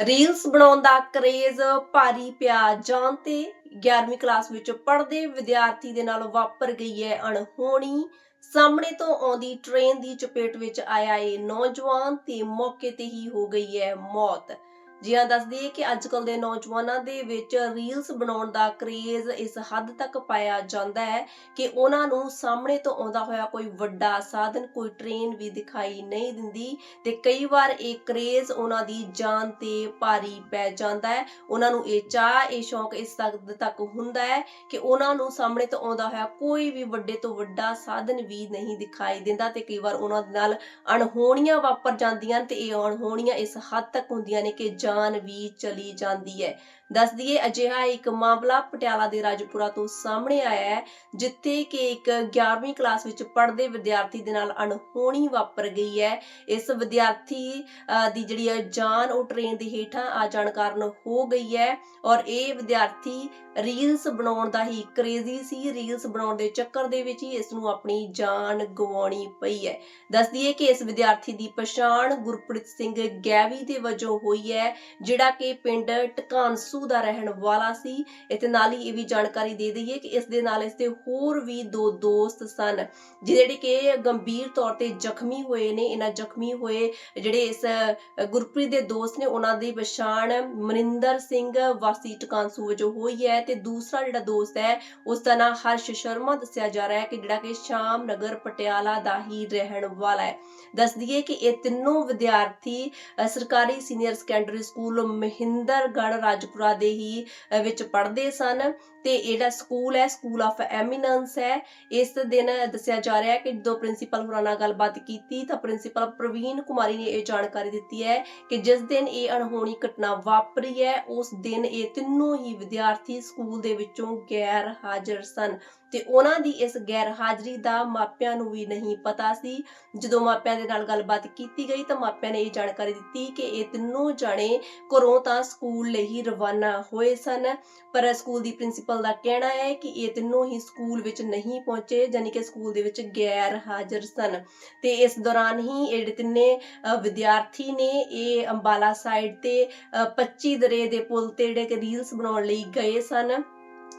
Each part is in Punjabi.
ਰੀਲਸ ਬਣਾਉਣ ਦਾ ਕਰੇਜ਼, ਭਾਰੀ ਪਿਆ ਜਾਣ ਤੇ 11ਵੀਂ ਕਲਾਸ ਵਿੱਚ ਪੜ੍ਹਦੇ ਵਿਦਿਆਰਥੀ ਦੇ ਨਾਲ ਵਾਪਰ ਗਈ ਹੈ ਅਣਹੋਣੀ। ਸਾਹਮਣੇ ਤੋਂ ਆਉਂਦੀ ਟ੍ਰੇਨ ਦੀ ਚਪੇਟ ਵਿੱਚ ਆਇਆ ਇਹ ਨੌਜਵਾਨ ਤੇ ਮੌਕੇ ਤੇ ਹੀ ਹੋ ਗਈ ਹੈ ਮੌਤ। ਜੀ ਹਾਂ ਦੱਸ ਦਈਏ ਕਿ ਅੱਜ ਕੱਲ ਦੇ ਨੌਜਵਾਨਾਂ ਦੇ ਵਿੱਚ ਰੀਲਸ ਬਣਾਉਣ ਦਾ ਕਰੇਜ਼ ਇਸ ਹੱਦ ਤੱਕ ਪਾਇਆ ਜਾਂਦਾ ਹੈ ਕਿ ਉਹਨਾਂ ਨੂੰ ਸਾਹਮਣੇ ਤੋਂ ਆਉਂਦਾ ਹੋਇਆ ਕੋਈ ਵੱਡਾ ਸਾਧਨ, ਕੋਈ ਟ੍ਰੇਨ ਵੀ ਦਿਖਾਈ ਨਹੀਂ ਦਿੰਦੀ ਤੇ ਕਈ ਵਾਰ ਇਹ ਕਰੇਜ਼ ਉਹਨਾਂ ਦੀ ਜਾਨ ਤੇ ਭਾਰੀ ਪੈ ਜਾਂਦਾ ਹੈ। ਉਹਨਾਂ ਨੂੰ ਇਹ ਚਾਹ ਇਹ ਸ਼ੌਂਕ ਇਸ ਹੱਦ ਤੱਕ ਹੁੰਦਾ ਹੈ ਕਿ ਉਹਨਾਂ ਨੂੰ ਸਾਹਮਣੇ ਤੋਂ ਆਉਂਦਾ ਹੋਇਆ ਕੋਈ ਵੀ ਵੱਡੇ ਤੋਂ ਵੱਡਾ ਸਾਧਨ ਵੀ ਨਹੀਂ ਦਿਖਾਈ ਦਿੰਦਾ ਤੇ ਕਈ ਵਾਰ ਉਹਨਾਂ ਦੇ ਨਾਲ ਅਣਹੋਣੀਆਂ ਵਾਪਰ ਜਾਂਦੀਆਂ ਤੇ ਇਹ ਅਣਹੋਣੀਆਂ ਇਸ ਹੱਦ ਤੱਕ ਹੁੰਦੀਆਂ ਨੇ ਕਿ ਜਾਨ ਵੀ ਚਲੀ ਜਾਂਦੀ ਹੈ। ਦੱਸ ਦਈਏ, ਅਜਿਹਾ ਇੱਕ ਮਾਮਲਾ ਪਟਿਆਲਾ ਦੇ ਰਾਜਪੁਰਾ ਤੋਂ ਸਾਹਮਣੇ ਆਇਆ ਹੈ, ਜਿੱਥੇ ਕਿ ਇੱਕ 11ਵੀਂ ਕਲਾਸ ਵਿੱਚ ਪੜ੍ਹਦੇ ਵਿਦਿਆਰਥੀ ਦੇ ਨਾਲ ਅਣਹੋਣੀ ਵਾਪਰ ਗਈ ਹੈ। ਇਸ ਵਿਦਿਆਰਥੀ ਦੀ ਜਿਹੜੀ ਹੈ ਜਾਨ, ਉਹ ਟ੍ਰੇਨ ਦੇ ਹੇਠਾਂ ਆ ਜਾਣ ਕਾਰਨ ਹੋ ਗਈ ਹੈ ਔਰ ਇਹ ਵਿਦਿਆਰਥੀ ਰੀਲਸ ਬਣਾਉਣ ਦਾ ਹੀ ਕ੍ਰੇਜ਼ੀ ਸੀ। ਰੀਲਸ ਬਣਾਉਣ ਦੇ ਚੱਕਰ ਦੇ ਵਿੱਚ ਹੀ ਇਸ ਨੂੰ ਆਪਣੀ ਜਾਨ ਗਵਾਉਣੀ ਪਈ ਹੈ। ਦੱਸ ਦਈਏ ਕਿ ਇਸ ਵਿਦਿਆਰਥੀ ਦੀ ਪਛਾਣ ਗੁਰਪ੍ਰੀਤ ਸਿੰਘ ਗੈਵੀ ਦੇ ਵਜੋਂ ਹੋਈ ਹੈ। ਜਿਹੜਾ ਕਿ ਪਿੰਡ ਟਕਾਂਸੂ ਦਾ ਰਹਿਣ ਵਾਲਾ ਸੀ। ਇਤੇ ਨਾਲ ਹੀ ਇਹ ਵੀ ਜਾਣਕਾਰੀ ਦੇ ਦਈਏ ਕਿ ਇਸ ਦੇ ਨਾਲ ਇਸ ਦੇ ਹੋਰ ਵੀ ਦੋ ਦੋਸਤ ਸਨ, ਜਿਹੜੇ ਕਿ ਗੰਭੀਰ ਤੌਰ ਤੇ ਜ਼ਖਮੀ ਹੋਏ ਨੇ। ਇਹਨਾਂ ਜ਼ਖਮੀ ਹੋਏ ਜਿਹੜੇ ਇਸ ਗੁਰਪ੍ਰੀਤ ਦੇ ਦੋਸਤ ਨੇ, ਉਹਨਾਂ ਦੀ ਪਛਾਣ ਮਨਿੰਦਰ ਸਿੰਘ ਵਾਸੀ ਟਕਾਂਸੂ ਵਜੋਂ ਹੋਈ ਹੈ ਤੇ ਦੂਸਰਾ ਜਿਹੜਾ ਦੋਸਤ ਹੈ, ਉਸ ਦਾ ਨਾਮ ਹਰਸ਼ ਸ਼ਰਮਾ ਦੱਸਿਆ ਜਾ ਰਿਹਾ ਹੈ ਕਿ ਜਿਹੜਾ ਕਿ ਸ਼ਾਮ ਨਗਰ ਪਟਿਆਲਾ ਦਾ ਹੀ ਰਹਿਣ ਵਾਲਾ ਹੈ। ਦੱਸ ਦਈਏ ਕਿ ਇਹ ਤਿੰਨੋਂ ਵਿਦਿਆਰਥੀ ਸਰਕਾਰੀ senior secondary school Mahendragarh Rajpura ਦੇ ਹੀ ਵਿੱਚ ਪੜ੍ਹਦੇ ਸਨ। ਤੇ ਇਹ ਸਕੂਲ ਹੈ, ਸਕੂਲ ਆਫ ਐਮੀਨੈਂਸ ਹੈ। ਇਸ ਦਿਨ ਦੱਸਿਆ ਜਾ ਰਿਹਾ ਹੈ ਕਿ ਜਦੋਂ ਪ੍ਰਿੰਸੀਪਲ ਹੋਰਾਂ ਨਾਲ ਗੱਲਬਾਤ ਕੀਤੀ, ਤਾਂ ਪ੍ਰਿੰਸੀਪਲ ਪ੍ਰਵੀਨ ਕੁਮਾਰੀ ਨੇ ਇਹ ਜਾਣਕਾਰੀ ਦਿੱਤੀ ਹੈ ਕਿ ਜਿਸ ਦਿਨ ਇਹ ਅਣਹੋਣੀ ਘਟਨਾ ਵਾਪਰੀ ਹੈ, ਉਸ ਦਿਨ ਇਹ ਤਿੰਨੋਂ ਹੀ ਵਿਦਿਆਰਥੀ ਸਕੂਲ ਦੇ ਵਿੱਚੋਂ ਗੈਰ ਹਾਜ਼ਰ ਸਨ। ਤੇ ਉਹਨਾਂ ਦੀ ਇਸ ਗੈਰ ਹਾਜ਼ਰੀ ਦਾ ਮਾਪਿਆਂ ਨੂੰ ਵੀ ਨਹੀਂ ਪਤਾ ਸੀ। ਜਦੋਂ ਮਾਪਿਆਂ ਦੇ ਨਾਲ ਗੱਲਬਾਤ ਕੀਤੀ ਗਈ ਤਾਂ ਮਾਪਿਆਂ ਨੇ ਇਹ ਜਾਣਕਾਰੀ ਦਿੱਤੀ ਕਿ ਇਹ ਤਿੰਨੋਂ ਜਾਣੇ ਘਰੋਂ ਤਾਂ ਸਕੂਲ ਲਈ ਹੀ ਰਵਾਨਾ ਹੋਏ ਸਨ ਪਰ ਸਕੂਲ ਦੀ ਪ੍ਰਿੰਸੀਪਲ ਦਾ ਕਹਿਣਾ ਹੈ ਕਿ ਇਹ ਤਿੰਨੋਂ ਹੀ ਸਕੂਲ ਵਿੱਚ ਨਹੀਂ ਪਹੁੰਚੇ ਯਾਨੀ ਕਿ ਸਕੂਲ ਦੇ ਵਿੱਚ ਗੈਰ ਹਾਜ਼ਰ ਸਨ। ਤੇ ਇਸ ਦੌਰਾਨ ਹੀ ਇਹ ਤਿੰਨੇ ਵਿਦਿਆਰਥੀ ਨੇ ਇਹ ਅੰਬਾਲਾ ਸਾਈਡ ਤੇ ਅ, 25 ਦਰੇ ਦੇ ਪੁਲ ਤੇ ਜਿਹੜੇ ਕਿ ਰੀਲਸ ਬਣਾਉਣ ਲਈ ਗਏ ਸਨ।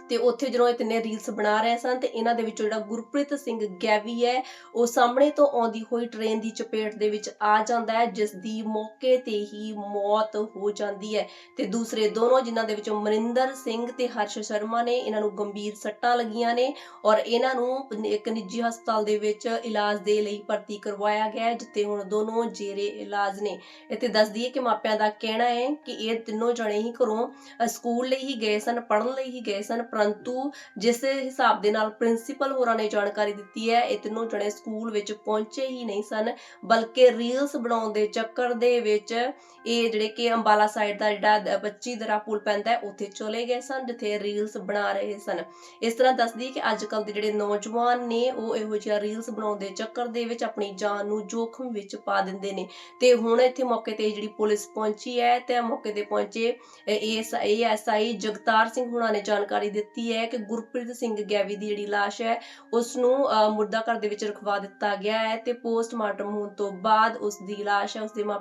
ਤੇ ਉੱਥੇ ਜਦੋਂ ਇਹ ਤਿੰਨੇ ਰੀਲਸ ਬਣਾ ਰਹੇ ਸਨ ਤੇ ਇਹਨਾਂ ਦੇ ਵਿੱਚੋਂ ਜਿਹੜਾ ਗੁਰਪ੍ਰੀਤ ਸਿੰਘ ਗੈਵੀ ਹੈ, ਉਹ ਸਾਹਮਣੇ ਤੋਂ ਆਉਂਦੀ ਹੋਈ ਟ੍ਰੇਨ ਦੀ ਚਪੇਟ ਦੇ ਵਿੱਚ ਆ ਜਾਂਦਾ ਹੈ ਜਿਸ ਦੀ ਮੌਕੇ ਤੇ ਹੀ ਮੌਤ ਹੋ ਜਾਂਦੀ ਹੈ ਤੇ ਦੂਸਰੇ ਦੋਨੋਂ ਜਿਨ੍ਹਾਂ ਦੇ ਵਿੱਚੋਂ ਮਨਿੰਦਰ ਸਿੰਘ ਤੇ ਹਰਸ਼ ਸ਼ਰਮਾ ਨੇ ਇਹਨਾਂ ਨੂੰ ਗੰਭੀਰ ਸੱਟਾਂ ਲੱਗੀਆਂ ਨੇ ਔਰ ਇਹਨਾਂ ਨੂੰ ਇੱਕ ਨਿੱਜੀ ਹਸਪਤਾਲ ਦੇ ਵਿੱਚ ਇਲਾਜ ਦੇ ਲਈ ਭਰਤੀ ਕਰਵਾਇਆ ਗਿਆ ਹੈ, ਜਿੱਥੇ ਹੁਣ ਦੋਨੋਂ ਜੇਰੇ ਇਲਾਜ ਨੇ। ਇੱਥੇ ਦੱਸ ਦਈਏ ਕਿ ਮਾਪਿਆਂ ਦਾ ਕਹਿਣਾ ਹੈ ਕਿ ਇਹ ਤਿੰਨੋਂ ਜਣੇ ਹੀ ਘਰੋਂ ਸਕੂਲ ਲਈ ਹੀ ਗਏ ਸਨ, ਪੜ੍ਹਨ ਲਈ ਹੀ ਗਏ ਸਨ ਪਰੰਤੂ ਜਿਸ ਹਿਸਾਬ ਦੇ ਨਾਲ ਪ੍ਰਿੰਸੀਪਲ ਹੋਰਾਂ ਨੇ ਜਾਣਕਾਰੀ ਦਿੱਤੀ ਹੈ, ਇਹ ਤਿੰਨੋਂ ਜਣੇ ਸਕੂਲ ਵਿੱਚ ਪਹੁੰਚੇ ਹੀ ਨਹੀਂ ਸਨ, ਬਲਕਿ ਰੀਲਸ ਬਣਾਉਣ ਦੇ ਚੱਕਰ ਦੇ ਵਿੱਚ ਇਹ ਜਿਹੜੇ ਕਿ ਅੰਬਾਲਾ ਸਾਈਡ ਦਾ ਜਿਹੜਾ 25 ਦਰਾ ਪੁਲ ਪੈਂਦਾ ਹੈ, ਉੱਥੇ ਚਲੇ ਗਏ ਸਨ, ਜਿੱਥੇ ਰੀਲਸ ਬਣਾ ਰਹੇ ਸਨ। ਇਸ ਤਰ੍ਹਾਂ ਦੱਸਦੀ ਕਿ ਅੱਜ ਕੱਲ ਦੇ ਜਿਹੜੇ ਨੌਜਵਾਨ ਨੇ, ਉਹ ਇਹੋ ਜਿਹਾ ਰੀਲਸ ਬਣਾਉਣ ਦੇ ਚੱਕਰ ਦੇ ਵਿੱਚ ਆਪਣੀ ਜਾਨ ਨੂੰ ਜੋਖਮ ਵਿੱਚ ਪਾ ਦਿੰਦੇ ਨੇ। ਤੇ ਹੁਣ ਇੱਥੇ ਮੌਕੇ ਤੇ ਜਿਹੜੀ ਪੁਲਿਸ ਪਹੁੰਚੀ ਹੈ, ਤੇ ਮੌਕੇ ਤੇ ਪਹੁੰਚੇ ਏਐਸਆਈ ਜਗਤਾਰ ਸਿੰਘ ਹੁਣਾਂ ਨੇ ਜਾਣਕਾਰੀ ਦਿੱਤੀ ਹੈ ਕਿ ਗੁਰਪ੍ਰੀਤ ਸਿੰਘ ਗੈਵੀ ਦੀ ਜਿਹੜੀ ਲਾਸ਼ ਹੈ ਉਸ ਨੂੰ ਮੁਰਦਾ ਘਰ ਦੇ ਵਿੱਚ ਰਖਵਾ ਦਿੱਤਾ ਗਿਆ ਹੈ ਤੇ ਪੋਸਟਮਾਰਟਮ ਹੋਣ ਤੋਂ ਬਾਅਦ ਉਸ ਦੀ ਲਾਸ਼ ਹੈ ਉਸ ਦੇ